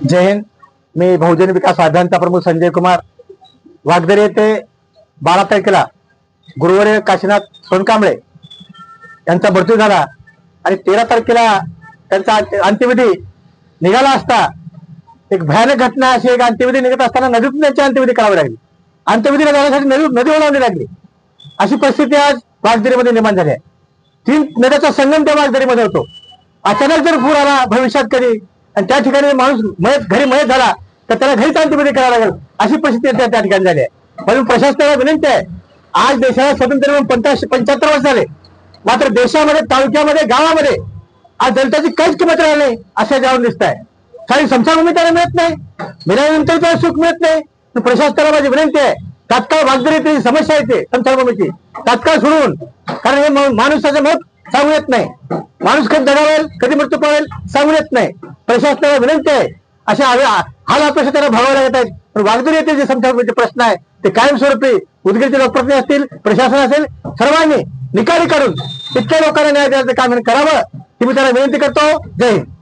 जय हिंद. मी बहुजन विकास अभियानचा प्रमुख संजय कुमार. वागदरे येथे बारा तारखेला गुरुवारी काशीनाथ सोनकांबळे यांचा मृत्यू झाला आणि तेरा तारखेला त्यांचा अंत्यविधी निघाला असता एक भयानक घटना अशी एक अंत्यविधी निघत असताना नदीतून त्यांची अंत्यविधी करावी लागली. अंत्यविधीला जाण्यासाठी नदी नदी ओलावली लागली. अशी परिस्थिती आज वागदरीमध्ये निर्माण झाली आहे. तीन नद्याचा संगम त्या वागदरीमध्ये होतो. अचानक जर पूर आला भविष्यात कधी? आणि त्या ठिकाणी माणूस मयत घरी मयत झाला तर त्याला घरीच अंत्यविधी करावं लागेल. अशी परिस्थिती त्या ठिकाणी झाली आहे. म्हणून प्रशासनाला विनंती आहे आज देशाला स्वातंत्र्य म्हणून पंच्याहत्तर वर्ष झाले. मात्र देशामध्ये तालुक्यामध्ये गावामध्ये आज दलिताची काहीच किंमत राहिली नाही असं जाऊन दिसत आहे काही संसारभूमी त्याला मिळत नाही मिळाल्यानंतर त्याला सुख मिळत नाही. प्रशासनाला माझी विनंती आहे तात्काळ वागदरी समस्या येते संसारभूमीची. तात्काळ सोडवून कारण हे माणूस माणसाचं मत सांगू येत नाही. माणूस कधी दगावेल कधी मृत्यू पावेल सांगू येत नाही. प्रशासनाला विनंती आहे. अशा हाल हाल अपेक्षा त्यांना भागावे लागत आहेत. पण वागदूर येथे जे समजा म्हणजे प्रश्न आहे. ते कायमस्वरूपी उदगीरचे लोकप्रतिनिधी असतील प्रशासन असेल सर्वांनी निकाली काढून इतक्या लोकांना न्याय देण्याचं काम करावं. ही मी त्यांना विनंती करतो. जय हिंद.